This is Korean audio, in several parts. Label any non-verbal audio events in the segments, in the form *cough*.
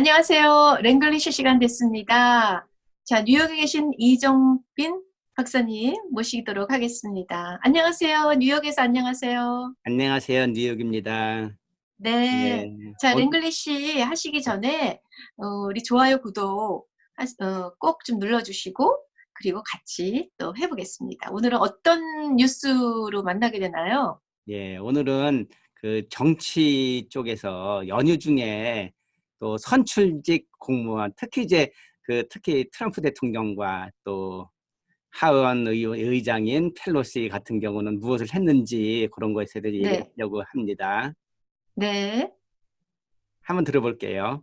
안녕하세요. 랭글리시 시간 됐습니다. 자, 뉴욕에 계신 이정빈 박사님 모시도록 하겠습니다. 안녕하세요. 뉴욕에서 안녕하세요. 안녕하세요. 뉴욕입니다. 네. 예. 자, 어, 랭글리시 하시기 전에 어, 우리 좋아요, 구독 어, 꼭 좀 눌러주시고 그리고 같이 또 해보겠습니다. 오늘은 어떤 뉴스로 만나게 되나요? 예, 오늘은 그 정치 쪽에서 연휴 중에 또 선출직 공무원, 특히 이제 그 특히 트럼프 대통령과 또 하원 의, 의장인 펠로시 같은 경우는 무엇을 했는지 그런 것에 대해서 네. 얘기하려고 합니다. 네. 한번 들어볼게요.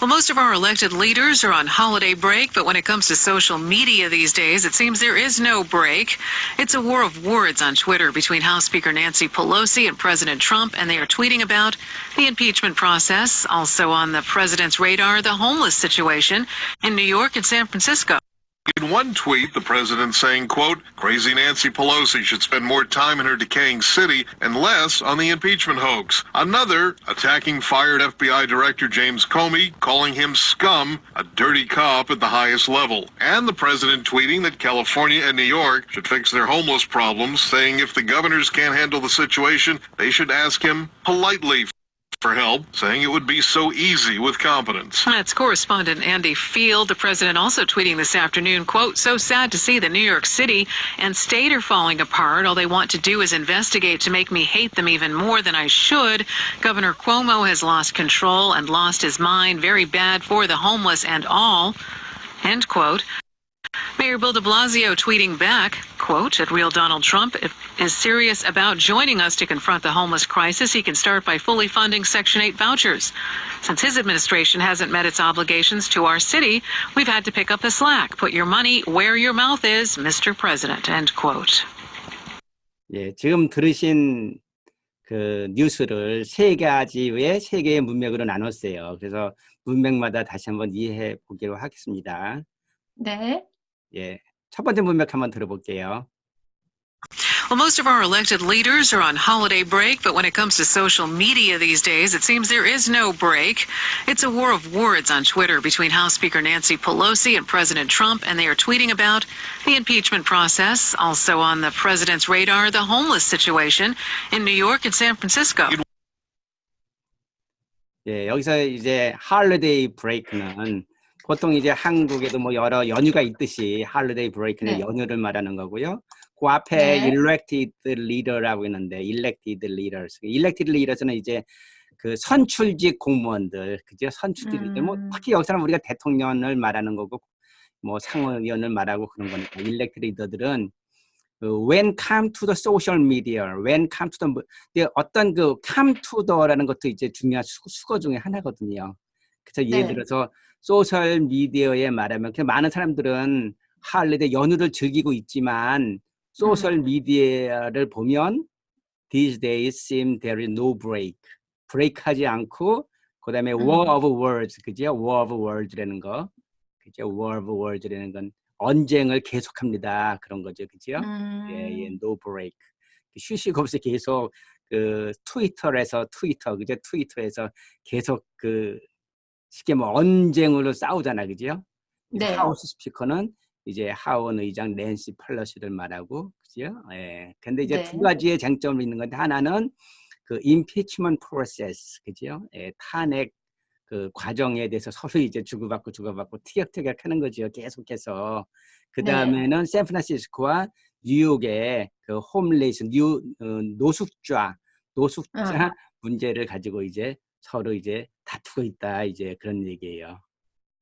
Well, most of our elected leaders are on holiday break, but when it comes to social media these days, it seems there is no break. It's a war of words on Twitter between House Speaker Nancy Pelosi and President Trump, and they are tweeting about the impeachment process. Also on the president's radar, the homeless situation in New York and San Francisco. In one tweet, the president saying, quote, crazy Nancy Pelosi should spend more time in her decaying city and less on the impeachment hoax. Another, attacking fired FBI Director James Comey, calling him scum, a dirty cop at the highest level. And the president tweeting that California and New York should fix their homeless problems, saying if the governors can't handle the situation, they should ask him politely for help, saying it would be so easy with competence. That's correspondent Andy Field. The president also tweeting this afternoon, quote, so sad to see that New York City and state are falling apart. All they want to do is investigate to make me hate them even more than I should. Governor Cuomo has lost control and lost his mind. Very bad for the homeless and all. End quote. Mayor Bill de Blasio tweeting back, quote, at real Donald Trump if- is serious about joining us to confront the homeless crisis. He can start by fully funding Section 8 vouchers. Since his administration hasn't met its obligations to our city, we've had to pick up the slack. Put your money where your mouth is, Mr. President, end quote. 예, 지금 들으신 그 뉴스를 세 가지의 세 개의 문맥으로 나눴어요. 그래서 문맥마다 다시 한번 이해해 보기로 하겠습니다. 네. 예, 첫 번째 문맥 한번 들어볼게요. Well, most of our elected leaders are on holiday break, but when it comes to social media these days, it seems there is no break. It's a war of words on Twitter between House Speaker Nancy Pelosi and President Trump, and they are tweeting about the impeachment process. Also on the president's radar, the homeless situation in New York and San Francisco. 예, 여기서 이제 할리데이 브레이크는 보통 이제 한국에도 뭐 여러 연휴가 있듯이 할리데이 브레이크는 네. 연휴를 말하는 거고요. 그 앞에 네. elected leader라고 있는데 elected leaders. elected leaders는 이제 그 선출직 공무원들, 그죠? 선출직 뭐 음. 특히 여기서는 우리가 대통령을 말하는 거고 뭐 상원의원을 말하고 그런 거니까 elected leader들은 그 when come to the social media, when come to the 뭐- 근데 어떤 그 come to the라는 것도 이제 중요한 수, 수거 중에 하나거든요. 그래서 예를 네. 들어서 소셜 미디어에 말하면 그 많은 사람들은 할리데이 연휴를 즐기고 있지만 소셜 미디어를 보면 these days seem there is no break. 브레이크 하지 않고 그다음에 war of words 그죠? war of words라는 거. 그죠? war of words라는 건 언쟁을 계속합니다. 그런 거죠. 그죠? 음, 예, 예, no break. 휴식 없이 계속 그 트위터에서 트위터, 그죠? 트위터에서 계속 그 쉽게 뭐 언쟁으로 싸우잖아, 그죠? 네. 하우스 스피커는 이제 하원 의장 낸시 펠러시를 말하고, 그죠? 예. 근데 이제 네. 두 가지의 쟁점이 있는 건데 하나는 그 impeachment process, 그죠? 예, 탄핵 그 과정에 대해서 서로 이제 주고받고 주고받고 티격태격 하는 거죠. 계속해서. 그 네. 다음에는 샌프란시스코와 뉴욕의 그 홈레이스, 뉴, 어, 노숙자, 노숙자 어. 문제를 가지고 이제 서로 이제 다투고 있다. 이제 그런 얘기예요.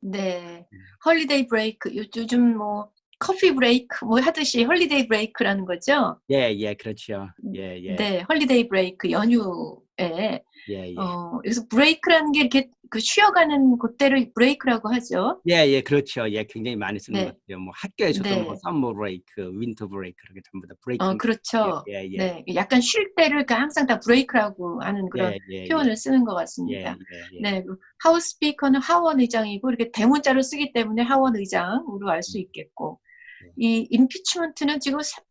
네. 헐리데이 브레이크. 요- 요즘 뭐 커피 브레이크 뭐 하듯이 헐리데이 브레이크라는 거죠? 예, 예, 그렇죠. 예, 예, 네. 헐리데이 브레이크 연휴 에 예, 예. 어, 여기서 브레이크라는 게 이렇게 그 쉬어가는 그때를 브레이크라고 하죠. 예, 예, 그렇죠. 예, 굉장히 많이 쓰는 네. 것 같아요. 뭐 학교에서도 네. 뭐 썸머 브레이크, 윈터 브레이크 이렇게 전부 다 브레이크. 어, 그렇죠. 예, 예, 예. 네. 약간 쉴 때를 그 항상 다 브레이크라고 하는 그런 예, 예, 예. 표현을 쓰는 것 예, 같습니다. 예, 예. 네, 그 하우스 스피커는 하원 의장이고 이렇게 대문자로 쓰기 때문에 하원 의장으로 알 수 있겠고 네. 이 임피치먼트는 지금 사-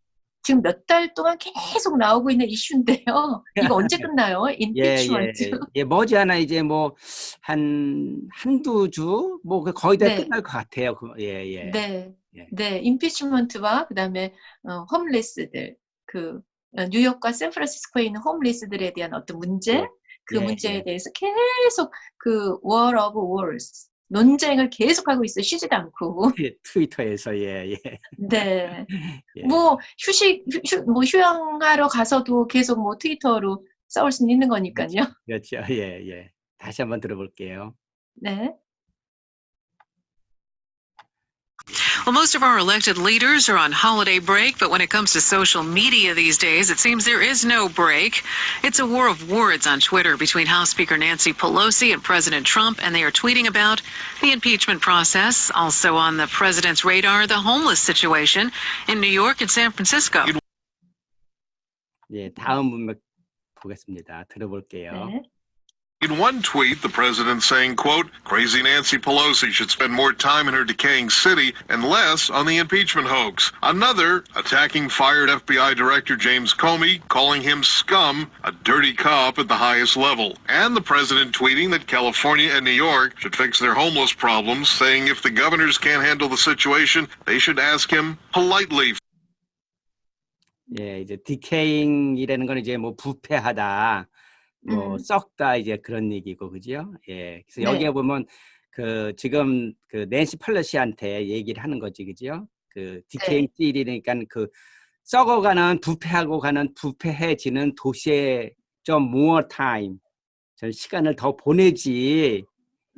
지금 몇 달 동안 계속 나오고 있는 이슈인데요. 이거 언제 *laughs* 끝나요? 예, 예, 임피치먼트. 예, 머지않아 이제 뭐 한 한두 주 뭐 거의 다 네. 끝날 것 같아요. 그- 예, 예. 네, 예. 네, 임피치먼트와 그다음에 어, 홈리스들 그 어, 뉴욕과 샌프란시스코에 있는 홈리스들에 대한 어떤 문제, 예. 그 예, 문제에 예. 대해서 계속 그 war of wars 논쟁을 계속하고 있어요. 쉬지도 않고. 트- *laughs* 트위터에서 예, 예. 네, *laughs* 예. 뭐 휴식, 휴, 휴- 뭐 휴양하러 가서도 계속 뭐 트위터로 싸울 수는 있는 거니까요. 그렇죠. 예, 예. 다시 한번 들어볼게요. 네, Well, most of our elected leaders are on holiday break, but when it comes to social media these days, it seems there is no break. It's a war of words on Twitter between House Speaker Nancy Pelosi and President Trump, and they are tweeting about the impeachment process. Also on the president's radar, the homeless situation in New York and San Francisco. 예, 다음 문맥 보겠습니다. 들어볼게요. 네, In one tweet, the president saying, quote, crazy Nancy Pelosi should spend more time in her decaying city and less on the impeachment hoax. Another, attacking fired FBI Director James Comey, calling him scum, a dirty cop at the highest level. And the president tweeting that California and New York should fix their homeless problems, saying if the governors can't handle the situation, they should ask him politely 예, 이제 decaying이라는 건 이제 뭐 부패하다, 뭐 음. 썩다 이제 그런 얘기고 그죠? 예. 그래서 네. 여기에 보면 그 지금 그 낸시 펠러시한테 얘기를 하는 거지 그죠? 그 decaying city니까 그 썩어가는 부패하고 가는 부패해지는 도시에 좀 more time, 전 시간을 더 보내지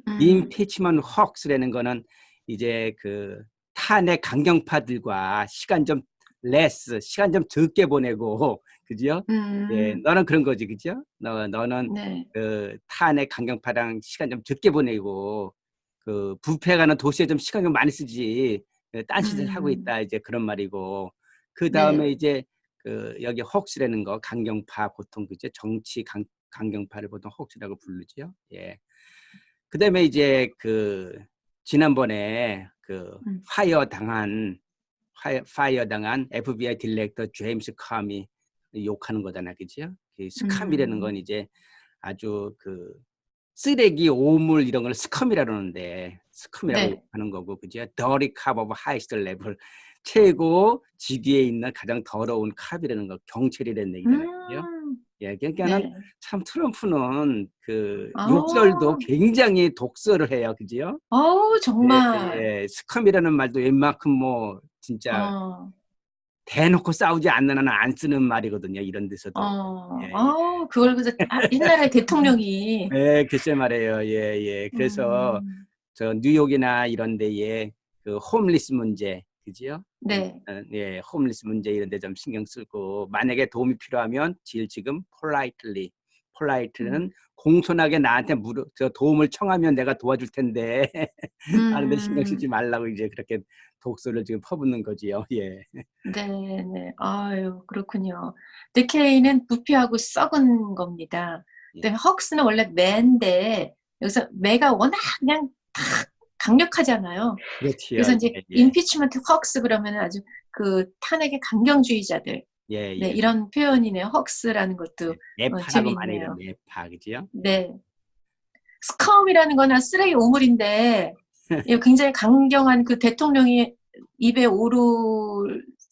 음, 임피치먼트 헉스라는 거는 이제 그 탄핵 강경파들과 시간 좀 less, 시간 좀 적게 보내고 *laughs* 그죠? 음, 예, 너는 그런 거지, 그죠? 너 너는 네, 그 탄핵 강경파랑 시간 좀 적게 보내고 그 부패가는 도시에 좀 시간 좀 많이 쓰지 그 딴짓을 하고 음. 있다 이제 그런 말이고 그 다음에 네. 이제 그 여기 헉스라는 거 강경파 보통 그죠? 정치 강, 강경파를 보통 헉스라고 부르죠. 예. 그다음에 이제 그 지난번에 그 음. 파이어 당한 파이어, 파이어 당한 FBI 딜렉터 제임스 캄이 욕하는 거잖아, 그죠? 그 스캄이라는 음. 건 이제 아주 그 쓰레기 오물 이런 걸 스컴이라 그러는데 스컴이라고 네. 하는 거고 그죠? 더리 캅 오브 하이스트 레벨 최고 지위에 있는 가장 더러운 캅이라는 거 경찰이라는 얘기잖아요. 음, 예, 그러니까는 네. 참 트럼프는 그 아. 욕설도 굉장히 독설을 해요, 그죠? 어우 정말. 예, 예, 스컴이라는 말도 웬만큼 뭐 진짜 어, 대놓고 싸우지 않는 한은 안 쓰는 말이거든요. 이런 데서도. 어, 예, 예. 어우 그걸 그저 아, 옛날에 대통령이. *laughs* 예, 글쎄 말이에요. 예, 예. 그래서 음, 저 뉴욕이나 이런 데에 그 홈리스 문제, 그지요? 네, 어, 예, 홈리스 문제 이런 데 좀 신경 쓰고 만약에 도움이 필요하면 질 지금 politely, polite는 음. 공손하게 나한테 물어 저 도움을 청하면 내가 도와줄 텐데 *laughs* 다른데 신경 음, 쓰지 말라고 이제 그렇게 독소를 지금 퍼붓는 거지요. 예. 네, 네. 아유 그렇군요. 데케이는 부패하고 썩은 겁니다. 예. 그다음에 헉스는 원래 매인데 여기서 매가 워낙 그냥 다 강력하잖아요. 그렇지요. 그래서 이제 예, 예. 임피치먼트 헉스 그러면 아주 그 탄핵의 강경주의자들 예, 예. 네, 이런 표현이네요. 헉스라는 것도 네파라고 많이 재밌네요. 해요. 네파, 그지요? 네. 스컴이라는 거는 쓰레기 오물인데 *laughs* 이 굉장히 강경한 그 대통령이 입에 오르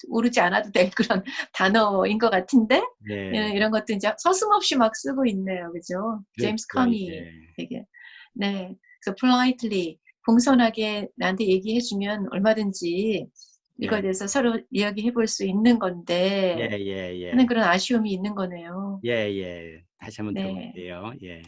오르지 않아도 될 그런 *laughs* 단어인 것 같은데 네. 예, 이런 것도 이제 서슴없이 막 쓰고 있네요, 그죠? 제임스 커미 예. 되게 네, 그래서 politely 공손하게 나한테 얘기해주면 얼마든지 이거에 예. 대해서 서로 이야기해 볼 수 있는 건데 예, 예, 예. 하는 그런 아쉬움이 있는 거네요. 예, 예. 다시 한번 네. 들어볼게요. 예.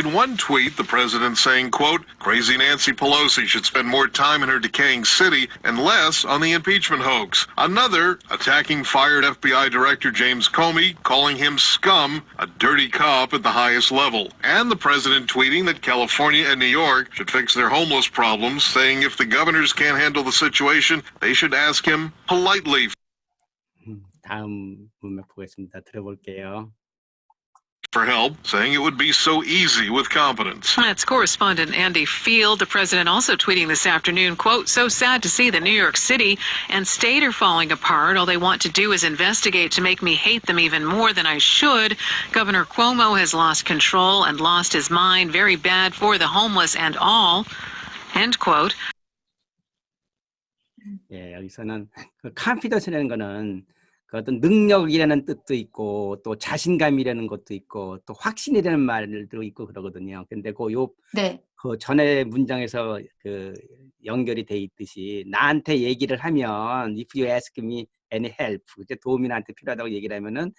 In one tweet, the president saying, quote, crazy Nancy Pelosi should spend more time in her decaying city and less on the impeachment hoax. Another, attacking fired FBI Director James Comey, calling him scum, a dirty cop at the highest level. And the president tweeting that California and New York should fix their homeless problems, saying if the governors can't handle the situation, they should ask him politely 음, 다음 문맥 보겠습니다. 들어볼게요. for help, saying it would be so easy with competence. That's correspondent Andy Field. The president also tweeting this afternoon, quote, so sad to see that New York City and state are falling apart. All they want to do is investigate to make me hate them even more than I should. Governor Cuomo has lost control and lost his mind. Very bad for the homeless and all. End quote. 예, 여기서는 그 confidence,라는 거는 그 어떤 능력이라는 뜻도 있고 또 자신감이라는 것도 있고 또 확신이라는 말도 있고 그러거든요. 근데 그요 네. 그 전에 문장에서 그 연결이 돼 있듯이 나한테 얘기를 하면 if you ask me any help 이제 도움이 나한테 필요하다고 얘기를 하면은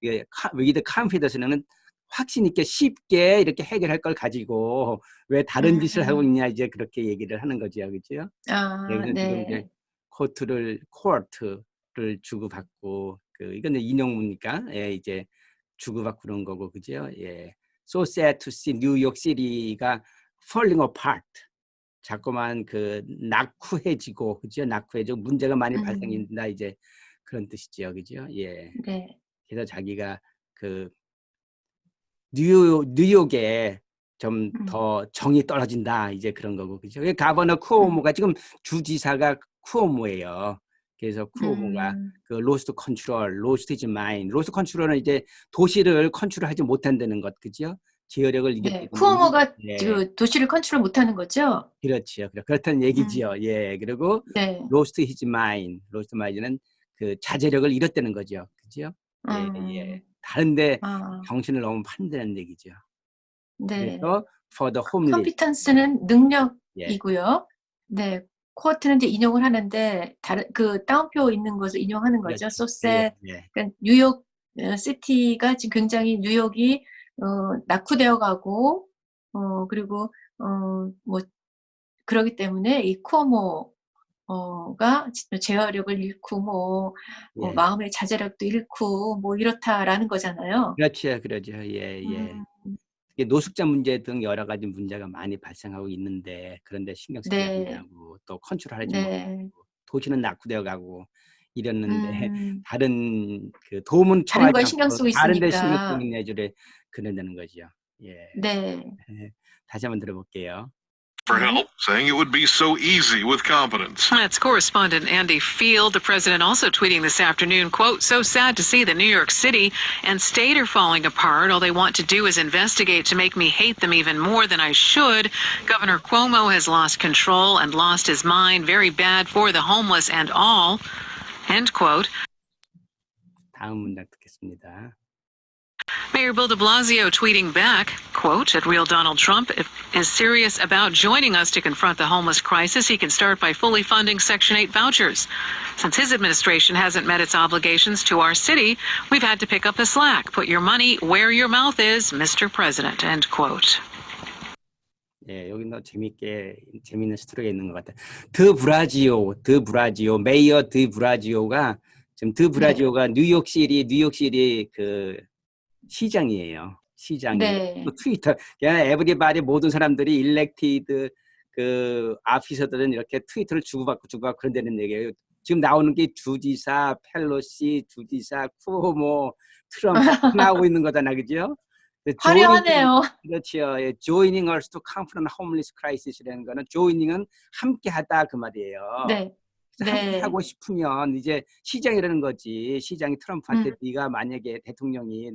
이게 카- with confidence는 확신 있게 쉽게 이렇게 해결할 걸 가지고 왜 다른 음, 짓을 음. 하고 있냐 이제 그렇게 얘기를 하는 거죠, 그렇죠? 아, 네. 코트를 코어트 를 주고받고 그 이제 인용문이니까 예, 이제 주고받고 그런 거고 그죠? 예. So sad to see New York City가 falling apart. 자꾸만 그 낙후해지고 그죠? 낙후해지고 문제가 많이 음. 발생한다 이제 그런 뜻이죠, 그죠? 예. 네. 그래서 자기가 그 뉴욕 뉴욕에 좀 음. 더 정이 떨어진다 이제 그런 거고 그죠? 가버너 쿠오모가 지금 주지사가 쿠오모예요. 그래서 쿠오모가 음, 그 로스트 컨트롤, 로스트 이즈 마인, 로스트 컨트롤은 이제 도시를 컨트롤하지 못한다는 것 그죠? 제어력을 이게 네. 쿠오모가 네, 그 도시를 컨트롤 못하는 거죠? 그렇죠. 그렇- 그렇다는 얘기지요. 예, 그리고 네. 로스트 히즈 마인, 로스트 마인은 그 자제력을 잃었다는 거죠. 그죠? 예, 음, 예. 다른데 아, 정신을 너무 판다는 얘기죠. 네. 그래서 for the homeless. 컴피턴스는 예. 능력이고요. 네. 코어트는 이제 인용을 하는데 다른 그 따옴표 있는 것을 인용하는 거죠. 그렇죠. 소세 예, 예. 그러니까 뉴욕 어, 시티가 지금 굉장히 뉴욕이 어, 낙후되어 가고 어 그리고 어 뭐 그러기 때문에 이 쿠오모 어가 제어력을 잃고 뭐 어, 예. 마음의 자제력도 잃고 뭐 이렇다라는 거잖아요. 그렇죠, 그러죠. 예, 예. 음, 노숙자 문제 등 여러 가지 문제가 많이 발생하고 있는데 그런데 신경 쓰지 네. 않냐고 또 컨트롤하지 네. 못하고 도시는 낙후되어 가고 이랬는데 음, *laughs* 다른 그 도움은 다른 거에 신경 쓰고 다른 데 있으니까. 신경 쓰는 내주를 그런다는 거죠. 예. 네. *laughs* 다시 한번 들어볼게요. For Mhm. help, saying it would be so easy with competence. That's correspondent Andy Field. The president also tweeting this afternoon, quote, so sad to see that New York City and state are falling apart. All they want to do is investigate to make me hate them even more than I should. Governor Cuomo has lost control and lost his mind. Very bad for the homeless and all. End quote. 다음 문장 듣겠습니다. Mayor Bill de Blasio tweeting back, quote, at real Donald Trump if, is serious about joining us to confront the homeless crisis, he can start by fully funding Section 8 vouchers. Since his administration hasn't met its obligations to our city, we've had to pick up the slack. Put your money where your mouth is, Mr. President, end quote. 예, 여기 너 재밌게 재밌는 스토리가 있는 것 같아. 드 브라지오, 드 브라지오, 메이어 드 브라지오가 지금 드 브라지오가 뉴욕시리 뉴욕시리 그 시장이에요. 시장이 네. 또 트위터 그냥 에브리바디 모든 사람들이 일렉티드 그 아피서들은 이렇게 트위터를 주고받고 주고받고 그런다는 얘기예요. 지금 나오는 게 주지사, 펠로시, 주지사, 쿠오모, 트럼프 다 *laughs* 나오고 있는 거잖아, 그죠? 근데 화려하네요. 그렇죠. 예, joining us to confront homeless crisis라는 거는 joining은 함께하다 그 말이에요. 네. 네. 함께하고 싶으면 이제 시장이라는 거지. 시장이 트럼프한테 음. 네가 만약에 대통령이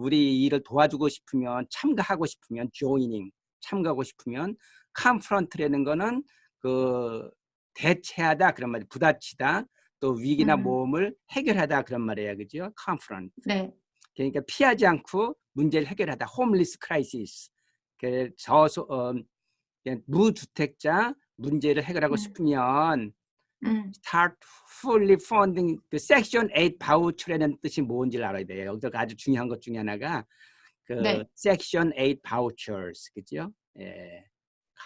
우리 일을 도와주고 싶으면 참가하고 싶으면 joining 참가하고 싶으면 confront라는 거는 그 대체하다 그런 말이 부딪히다 또 위기나 음. 모험을 해결하다 그런 말이에요. 그죠? confront. 네. 그러니까 피하지 않고 문제를 해결하다. 홈리스 크라이시스. 그 저소 어, 무주택자 문제를 해결하고 음. 싶으면 음. start fully funding 그 section 8 바우처라는 뜻이 뭔지를 알아야 돼요. 여기서 아주 중요한 것 중에 하나가 그 네. section 8 vouchers 그죠? 예.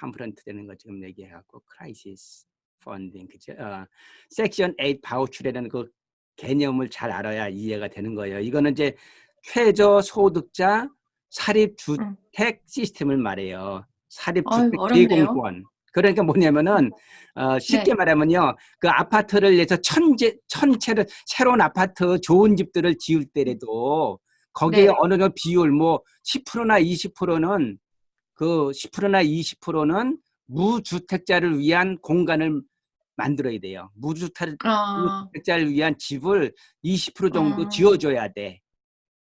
컴프런트 되는 거 지금 얘기해 갖고 crisis funding 그죠? 어, section 8 voucher라는 그 개념을 잘 알아야 이해가 되는 거예요. 이거는 이제 최저 소득자 사립 주택 시스템을 말해요. 사립 주택. 제공권. 그러니까 뭐냐면은 어, 쉽게 네. 말하면요, 그 아파트를 위해서 천재 천채를 새로운 아파트 좋은 집들을 지을 때라도 거기에 네. 어느 정도 비율 뭐 10%나 20%는 그 10%나 20%는 무주택자를 위한 공간을 만들어야 돼요. 무주택 아, 무주택자를 위한 집을 20% 정도 어. 지어줘야 돼.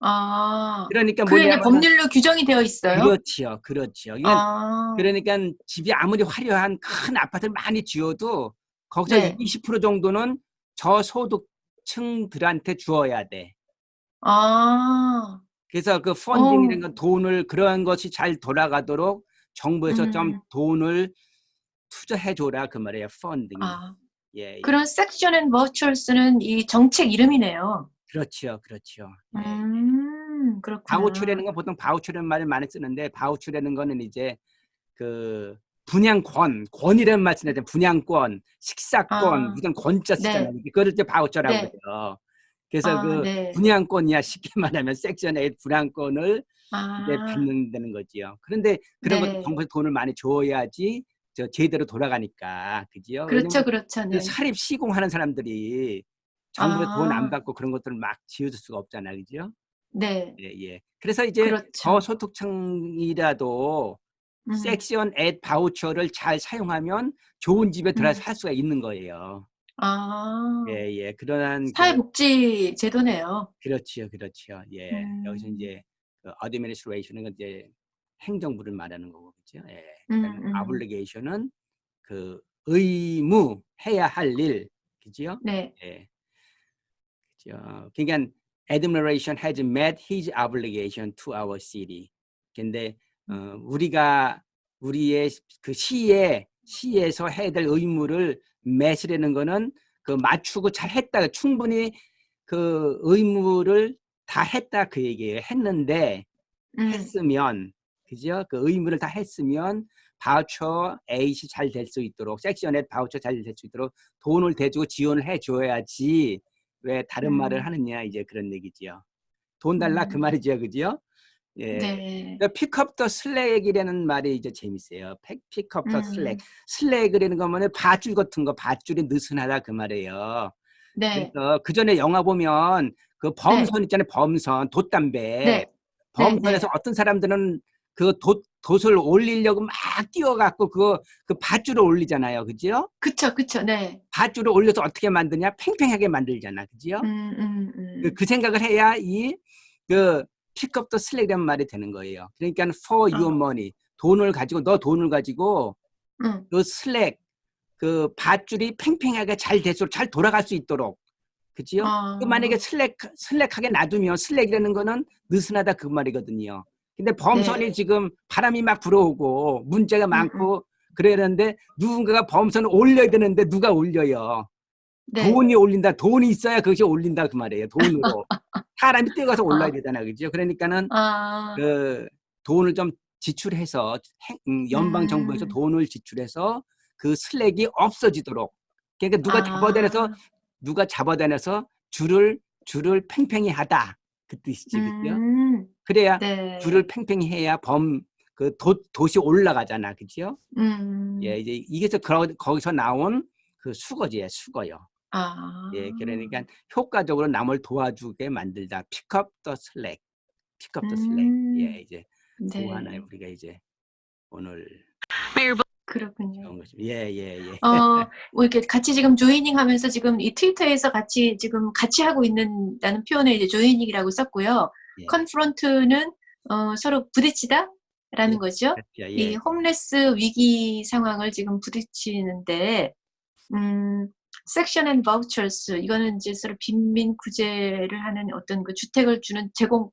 아. 그러니까 그게 이제 뭐냐면 법률로 규정이 되어 있어요? 그렇지요, 그렇지요. 이건 아. 그러니까 집이 아무리 화려한 큰 아파트를 많이 지어도 거기서 네. 20% 정도는 저소득층들한테 주어야 돼. 아. 그래서 그 펀딩이라는 어. 건 돈을 그런 것이 잘 돌아가도록 정부에서 좀 음. 돈을 투자해 줘라 그 말이에요. 펀딩. 아. 예, 예. 그런 섹션 앤 버추얼스는 이 정책 이름이네요. 그렇죠, 그렇죠. 예. 음, 그렇구나. 바우처라는 건 보통 바우처라는 말을 많이 쓰는데 바우처라는 거는 이제 그 분양권, 권이라는 말 쓰는데 분양권, 식사권, 아. 무슨 권자 쓰잖아요. 네. 그걸 이제 바우처라고 네. 그래요. 그래서 아, 그 네. 분양권이야 쉽게 *laughs* 말하면 섹션 8 분양권을 아. 이제 받는다는 거지요. 그런데 그런 네. 것도 정부에서 돈을 많이 줘야지 저 제대로 돌아가니까 그지요. 그렇죠, 그렇죠. 네. 그 사립 시공하는 사람들이 정부에 아. 돈안 받고 그런 것들을 막 지어줄 수가 없잖아요, 그죠? 네. 예, 예. 그래서 이제 그렇죠. 저소득층이라도 음. 섹션 8 바우처를 잘 사용하면 좋은 집에 들어서 음. 살 수가 있는 거예요. 아. 예, 예. 그러한 그, 사회복지 제도네요. 그렇지요, 그렇지요. 예. 여기서 음. 이제 그 administration은 이제 행정부를 말하는 거고, 그렇죠? 예. 음, 그다음에 음. obligation은 그 의무 해야 할 일, 그지요? 네. 예. 그죠. 그러니까 administration has met his obligation to our city. 근데 어, 우리가 우리의 그 시에 시에서 해야 될 의무를 매스라는 거는 그 맞추고 잘 했다. 충분히 그 의무를 다 했다 그 얘기예요. 했는데 음. 했으면 그죠? 그 의무를 다 했으면 바우처 A이 잘될 수 있도록 섹션에 바우처 잘 될 수 있도록 돈을 대주고 지원을 해 줘야지 왜 다른 말을 음. 하느냐 이제 그런 얘기지요. 돈 달라 그 음. 말이죠, 그죠? 예. 네. 픽업 더 슬랙이라는 말이 이제 재밌어요. 픽업 더 음. 슬랙. 슬랙이라는 거면 밧줄 같은 거, 밧줄이 느슨하다 그 말이에요. 네. 그래서 그 전에 영화 보면 그 범선 있잖아요. 범선, 돛담배. 네. 범선에서 네. 어떤 사람들은 그 돛, 돛을 올리려고 막 뛰어갖고 그, 그 밧줄을 올리잖아요. 그지요? 그쵸, 그쵸. 네. 밧줄을 올려서 어떻게 만드냐? 팽팽하게 만들잖아. 그지요? 음, 음, 음. 그, 그 생각을 해야 이, 그, 픽업 더 슬랙이라는 말이 되는 거예요. 그러니까 for your 어. money. 돈을 가지고, 너 돈을 가지고 음. 그 슬랙, 그 밧줄이 팽팽하게 잘 될수록 잘 돌아갈 수 있도록. 그지요? 아. 그 만약에 슬랙, 슬랙하게 놔두면 슬랙이라는 거는 느슨하다 그 말이거든요. 근데 범선이 네. 지금 바람이 막 불어오고 문제가 음, 많고 그래야 되는데 누군가가 범선을 올려야 되는데 누가 올려요? 네. 돈이 올린다. 돈이 있어야 그것이 올린다 그 말이에요. 돈으로. *laughs* 사람이 뛰어가서 올라야 되잖아요. 그죠? 그러니까는 아. 그 돈을 좀 지출해서 행- 음, 연방 정부에서 음. 돈을 지출해서 그 슬랙이 없어지도록 그러니까 누가 아. 잡아다녀서 누가 잡아다녀서 줄을 줄을 팽팽히 하다 그 뜻이지 그죠? 음. 그래야 네. 줄을 팽팽히 해야 범그 돛이 올라가잖아 그죠? 음. 예 이제 이게 저 거- 거기서 나온 그 수거지예요 수거요. 아. 예 그러니까 효과적으로 남을 도와주게 만들다 픽업 더 슬랙 픽업 더 슬랙 음. 예 이제 네. 그거 하나에 우리가 이제 오늘 그렇군요. 예, 예, 예. 어, 뭐 이렇게 같이 지금 조이닝 하면서 지금 이 트위터에서 같이 지금 같이 하고 있는다는 표현을 이제 조이닝이라고 썼고요. 예. 컨프런트는 어, 서로 부딪히다라는 예. 거죠. 예, 이 홈레스 위기 상황을 지금 부딪히는데, 음, 섹션 앤 바우처스 이거는 이제 서로 빈민 구제를 하는 어떤 그 주택을 주는 제공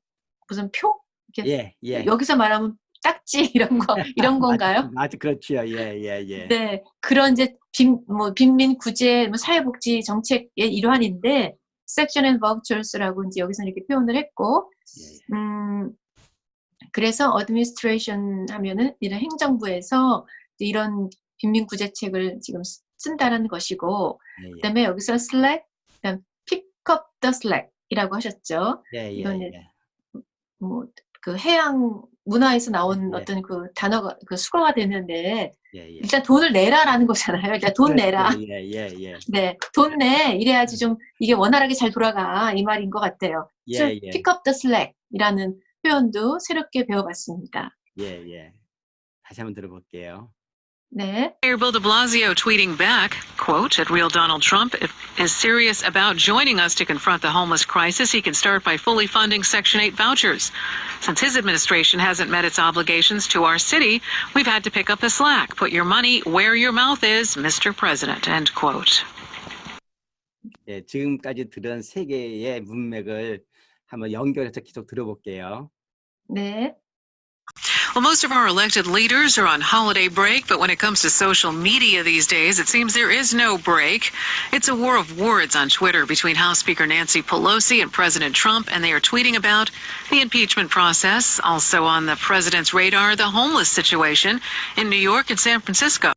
무슨 표 예, 예. 여기서 말하면 딱지 *laughs* 이런 거 이런 건가요? 맞아, 그렇지요. 예, 예, 예. 네, 그런 이제 빈, 뭐 빈민 구제, 뭐 사회복지 정책의 일환인데 섹션 앤 바우처스라고 이제 여기서 이렇게 표현을 했고, 예, 예. 음, 그래서 어드미니스트레이션 하면은 이런 행정부에서 이런 빈민 구제책을 지금 쓰- 쓴다는 것이고, 예, 예. 그다음에 여기서 slack, 그다음 pick up the slack이라고 하셨죠. 예. 뭐그 해양 문화에서 나온 예. 어떤 그 단어가 그 수거가 되는데 예, 예. 일단 돈을 내라라는 거잖아요. 일단 돈 내라. 예, 예, 예. *laughs* 네, 돈 내. 이래야지 좀 이게 원활하게 잘 돌아가. 이 말인 것 같아요. 예, 그래서 예. pick up the slack이라는 표현도 새롭게 배워봤습니다. 예, 예. 다시 한번 들어볼게요. 네, Mayor Bill de Blasio tweeting back, quote, at real Donald Trump, if is serious about joining us to confront the homeless crisis, he can start by fully funding Section 8 vouchers. Since his administration hasn't met its obligations to our city, we've had to pick up the slack. Put your money where your mouth is, Mr. President, end quote. 예, 지금까지 들은 세 개의 문맥을 한번 연결해서 계속 들어볼게요. 네. Well, most of our elected leaders are on holiday break, but when it comes to social media these days, it seems there is no break. It's a war of words on Twitter between House Speaker Nancy Pelosi and President Trump, and they are tweeting about the impeachment process. Also on the president's radar, the homeless situation in New York and San Francisco.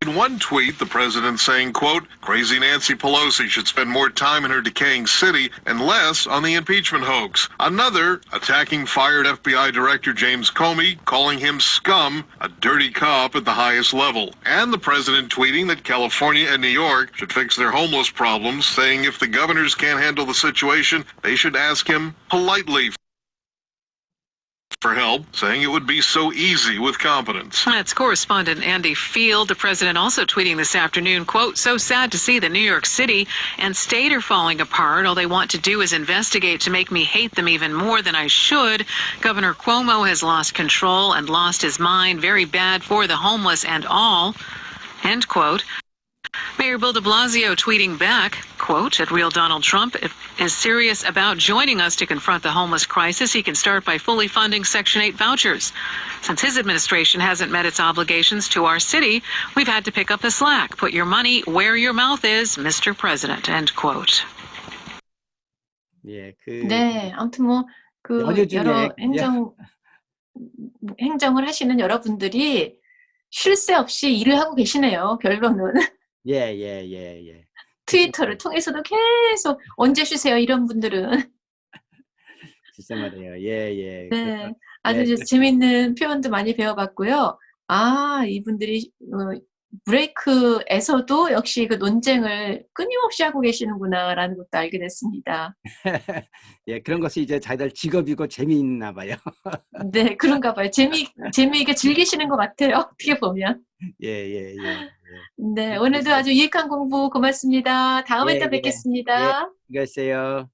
In one tweet, the president saying, quote, crazy Nancy Pelosi should spend more time in her decaying city and less on the impeachment hoax. Another, attacking fired FBI Director James Comey, calling him scum, a dirty cop at the highest level. And the president tweeting that California and New York should fix their homeless problems, saying if the governors can't handle the situation, they should ask him politely for help, saying it would be so easy with competence. That's correspondent Andy Field. The president also tweeting this afternoon, quote, so sad to see that New York City and state are falling apart. All they want to do is investigate to make me hate them even more than I should. Governor Cuomo has lost control and lost his mind. Very bad for the homeless and all. End quote. Mayor Bill de Blasio tweeting back, quote, at real Donald Trump, if is serious about joining us to confront the homeless crisis, he can start by fully funding Section 8 vouchers. Since his administration hasn't met its obligations to our city, we've had to pick up the slack. Put your money where your mouth is, Mr. President, end quote. 예, 그 네, 아무튼 뭐 그 연휴 중에 여러 그냥- 행정 행정을 하시는 여러분들이 쉴 새 없이 일을 하고 계시네요. 결론은 예, 예, 예, 예. 트위터를 통해서도 계속 언제 쉬세요 이런 분들은 *laughs* 진짜 말이에요. 예, 예. 네, 그래서 아주 그래서- 재밌는 표현도 많이 배워봤고요. 아, 이분들이 어, 브레이크에서도 역시 그 논쟁을 끊임없이 하고 계시는구나라는 것도 알게 됐습니다. *laughs* 예, 그런 것이 이제 자기들 직업이고 재미있나 봐요. *laughs* 네, 그런가 봐요. 재미 재미있게 즐기시는 것 같아요. 어떻게 보면. 예, 예, 예. 네, 오늘도 아주 유익한 공부 고맙습니다. 다음에 예, 또 예. 뵙겠습니다. 수고하세요.